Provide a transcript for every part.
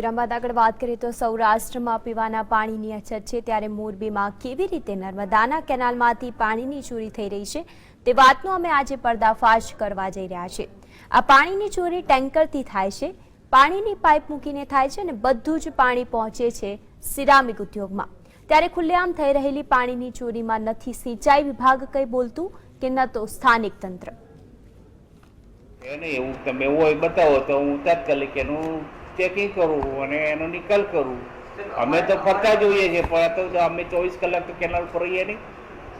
વિરામબાદ આગળ વાત કરીએ તો સૌરાષ્ટ્રમાં પીવાના પાણીની અછત છે, ત્યારે મોરબીમાં કેવી રીતે નર્મદાના કેનાલમાંથી પાણીની ચોરી થઈ રહી છે, તે વાતનો અમે આજે પર્દાફાશ કરવા જઈ રહ્યા છે આ પાણીની ચોરી ટેન્કરથી થાય છે, પાણીની પાઇપ મૂકીને થાય છે અને બધું જ પાણી પહોંચે છે સિરામિક ઉદ્યોગમાં. ત્યારે ખુલ્લેઆમ થઈ રહેલી પાણીની ચોરીમાં નથી સિંચાઈ વિભાગ કંઈ બોલતું કે ન તો સ્થાનિક તંત્ર? એવું તમે હોય, બતાવો તો હું તાત્કાલિક એનું ચેકિંગ કરવું અને એનો નિકાલ કરવું અમે તો ફરતા જોઈએ છીએ પણ તો અમે ચોવીસ કલાક તો કેનાલ ફરીએ નહીં.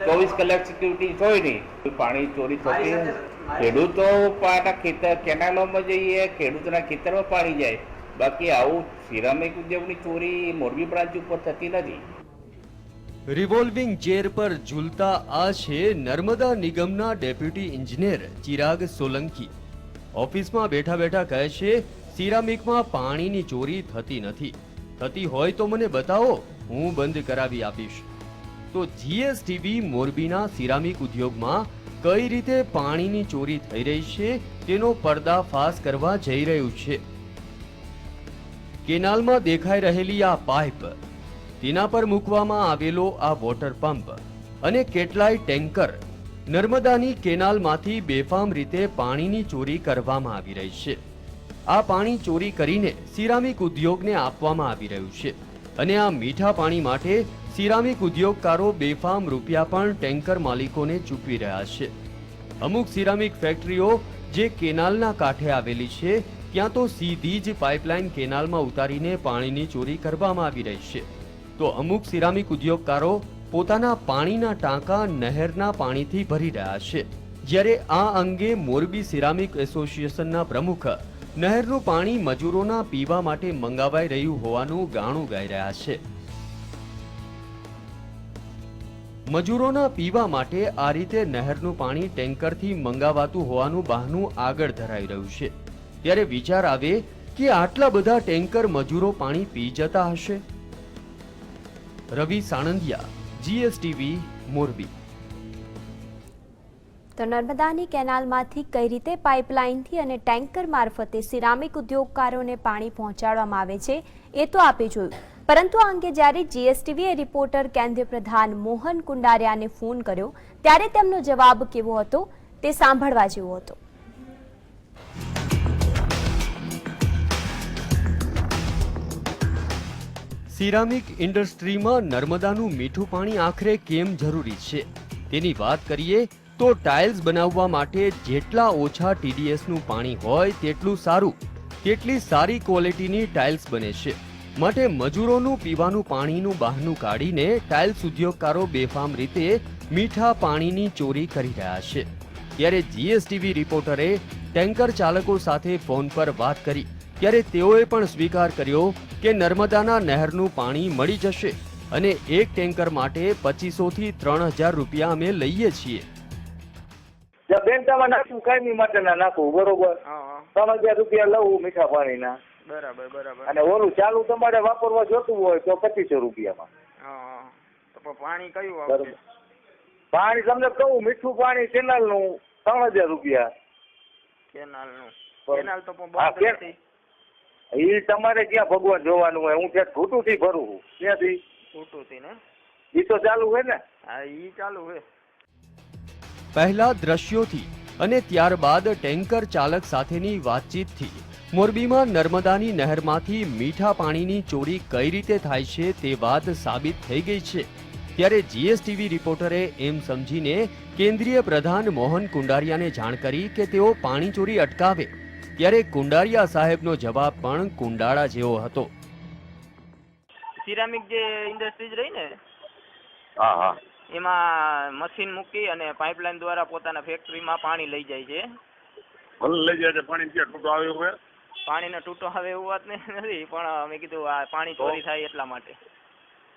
ચોવીસ કલાક સિક્યુરિટી હોય નહીં. પાણી ચોરી થતી. ખેડૂતો પાના ખેતર કેનાલોમાં જઈએ ખેડૂતોના ખેતરમાં પાણી જાય. બાકી આવું સિરામિક ઉદ્યોગની ચોરી મોરબી બ્રાન્ચ ઉપર થતી નથી. રિવોલ્વિંગ ચેર પર ઝૂલતા આ છે નર્મદા નિગમના ડેપ્યુટી ઇન્જિનિયર ચિરાગ સોલંકી. ઓફિસમાં બેઠા બેઠા કહે છે સિરામિકમાં પાણીની ચોરી થતી નથી. થતી હોય તો મને બતાવો, હું બંધ કરાવી આપીશ. તો જીએસટીબી મોરબીના સિરામિક ઉદ્યોગમાં કઈ રીતે પાણીની ચોરી થઈ રહી છે, તેનો પર્દાફાશ કરવા જઈ રહ્યું છે. કેનાલમાં દેખાઈ રહેલી આ પાઇપ, તેના પર મૂકવામાં આવેલો આ વોટર પંપ અને કેટલાય ટેન્કર નર્મદાની કેનાલમાંથી બેફામ રીતે પાણીની ચોરી કરવામાં આવી રહી છે. આ પાણી ચોરી કરીને સિરામિક ઉદ્યોગને આપવામાં આવી રહ્યું છે. અને આ મીઠા પાણી માટે સિરામિક ઉદ્યોગકારો બેફામ રૂપિયા પણ ટેન્કર માલિકોને ચૂકવી રહ્યા છે. અમુક સિરામિક ફેક્ટરીઓ જે કેનાલના કાંઠે આવેલી છે, ત્યાં તો સીધી જ પાઇપલાઇન કેનાલમાં ઉતારીને પાણીની ચોરી કરવામાં આવી રહી છે. તો અમુક સિરામિક ઉદ્યોગકારો પોતાના પાણીના ટાંકા નહેરના પાણીથી ભરી રહ્યા છે. જ્યારે આ અંગે મોરબી સિરામિક એસોસિએશનના પ્રમુખ નહેરનું પાણી મજૂરોના પીવા માટે મંગાવાઈ રહ્યું હોવાનું ગાણું ગાઈ રહ્યા છે. મજૂરોના પીવા માટે આ રીતે નહેરનું પાણી ટેન્કરથી મંગાવાતું હોવાનું બહાનું આગળ ધરાઈ રહ્યું છે. ત્યારે વિચાર આવે કે આટલા બધા ટેન્કર મજૂરો પાણી પી જતા હશે? રવિ સાણંદિયા, જીએસટીવી, મોરબી. તો નર્મદાની કેનાલમાંથી કઈ રીતે પાઇપલાઇનથી અને ટેન્કર મારફતે સિરામિક ઉદ્યોગકારોને પાણી પહોંચાડવામાં આવે છે, એ તો આપે જોયું. પરંતુ આ અંગે જ્યારે જીએસટીવીએ રિપોર્ટર કેન્દ્રીય પ્રધાન મોહન કુંડારિયાને ફોન કર્યો, ત્યારે તેમનો જવાબ કેવો હતો, તે સાંભળવા જેવો હતો. સિરામિક ઇન્ડસ્ટ્રીમાં નર્મદાનું મીઠું પાણી આખરે કેમ જરૂરી છે? તેની વાત કરીએ તો ટાઇલ્સ બનાવવા માટે જેટલા ઓછા ટીડીએસનું પાણી હોય તેટલું સારું. તેટલી સારી ક્વોલિટીની ટાઇલ્સ બને છે. માટે મજૂરોનું પીવાનું પાણીનું બહાનું કાઢીને ટાઇલ્સ ઉદ્યોગકારો બેફામ રીતે મીઠા પાણીની ચોરી કરી રહ્યા છે. ત્યારે જીએસટીવી રિપોર્ટરે ટેન્કર ચાલકો સાથે ફોન પર વાત કરી. ત્યારે તેઓએ પણ સ્વીકાર કર્યો કે નર્મદાના નહેરનું પાણી મળી જશે અને એક ટેન્કર માટે પચીસો થી ત્રણ હજાર રૂપિયા અમે લઈએ છીએ. બેન તમે નાખું કાયમી માટેના નાખું બરોબર? ત્રણ હજાર રૂપિયા લઉં મીઠા પાણીના. બરાબર બરાબર. અને ઓલું ચાલુ તમારે વાપરવા જોતું હોય તો પચીસો રૂપિયામાં. તો પાણી કયું બરોબર. પાણી તમને કહું મીઠું પાણી કેનાલનું ત્રણ હજાર રૂપિયા. કેનાલનું કેનાલ તો પણ એ તમારે ક્યાં ભગવાન જોવાનું હોય? હું ત્યાં થી ભરું ક્યાંથી? ઘૂટું થી ને? એ તો ચાલુ હોય ને? હા ઈ ચાલુ હે પહેલા દ્રશ્યોથી અને ત્યારબાદ ટેન્કર ચાલક સાથેની વાતચીતથી મોરબીમાં નર્મદાની નહેરમાંથી મીઠા પાણીની ચોરી કઈ રીતે થાય છે તે વાત સાબિત થઈ ગઈ છે. ત્યારે જીએસટીવી રિપોર્ટરે એમ સમજીને કેન્દ્રીય પ્રધાન મોહન કુંડારિયાને જાણ કરી કે તેઓ પાણી ચોરી અટકાવે. ત્યારે કુંડારિયા સાહેબનો જવાબ પણ કુંડાળા જેવો હતો. સિરામિક જે ઇન્ડસ્ટ્રીઝ રહી ને? હા હા. એમાં મશીન મૂકી અને પાઇપલાઇન દ્વારા પોતાના ફેક્ટરીમાં પાણી લઈ જાય છે. ભલે લઈ જાય છે પાણી ક્યાં ટૂંકો આવ્યો હોય પાણીનો તૂટો આવે એવું વાત નથી પણ મેં કીધું આ પાણી ચોરી થાય એટલા માટે.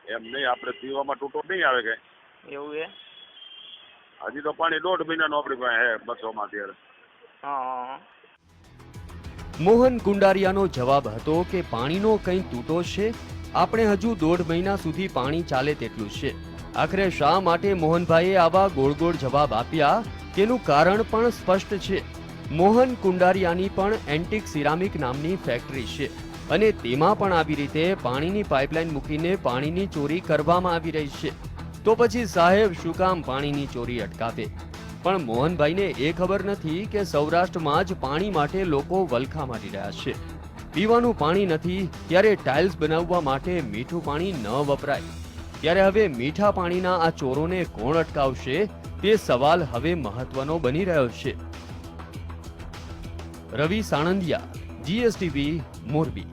એમ નહીં આપણે પીવામાં તૂટો નહીં આવે કે? એવું એ હજી તો પાણી દોઢ મહિનાનું આપણી પાસે હે બસોમાં અત્યારે. હા હા. મોહન કુંડારિયાનો જવાબ હતો કે પાણીનો કંઈ તૂટો છે? આપણે હજુ દોઢ મહિના સુધી પાણી ચાલે તેટલું છે. આખરે શા માટે મોહનભાઈએ આવા ગોળ ગોળ જવાબ આપ્યા? તેનું કારણ પણ સ્પષ્ટ છે. મોહન કુંડારિયાની પણ એન્ટિક સિરામિક નામની ફેક્ટરી છે અને તેમાં પણ આવી રીતે પાણીની પાઇપલાઇન મૂકીને પાણીની ચોરી કરવામાં આવી રહી છે. તો પછી સાહેબ, શું કામ પાણીની ચોરી અટકાવે? પણ મોહનભાઈને એ ખબર નથી કે સૌરાષ્ટ્રમાં જ પાણી માટે લોકો વલખા મારી રહ્યા છે. પીવાનું પાણી નથી, ત્યારે ટાઇલ્સ બનાવવા માટે મીઠું પાણી ન વપરાય. ત્યારે હવે મીઠા પાણીના આ ચોરોને કોણ અટકાવશે? તે સવાલ હવે મહત્વનો બની રહ્યો છે. રવિ સાણંદિયા, જીએસટીવી, મોરબી.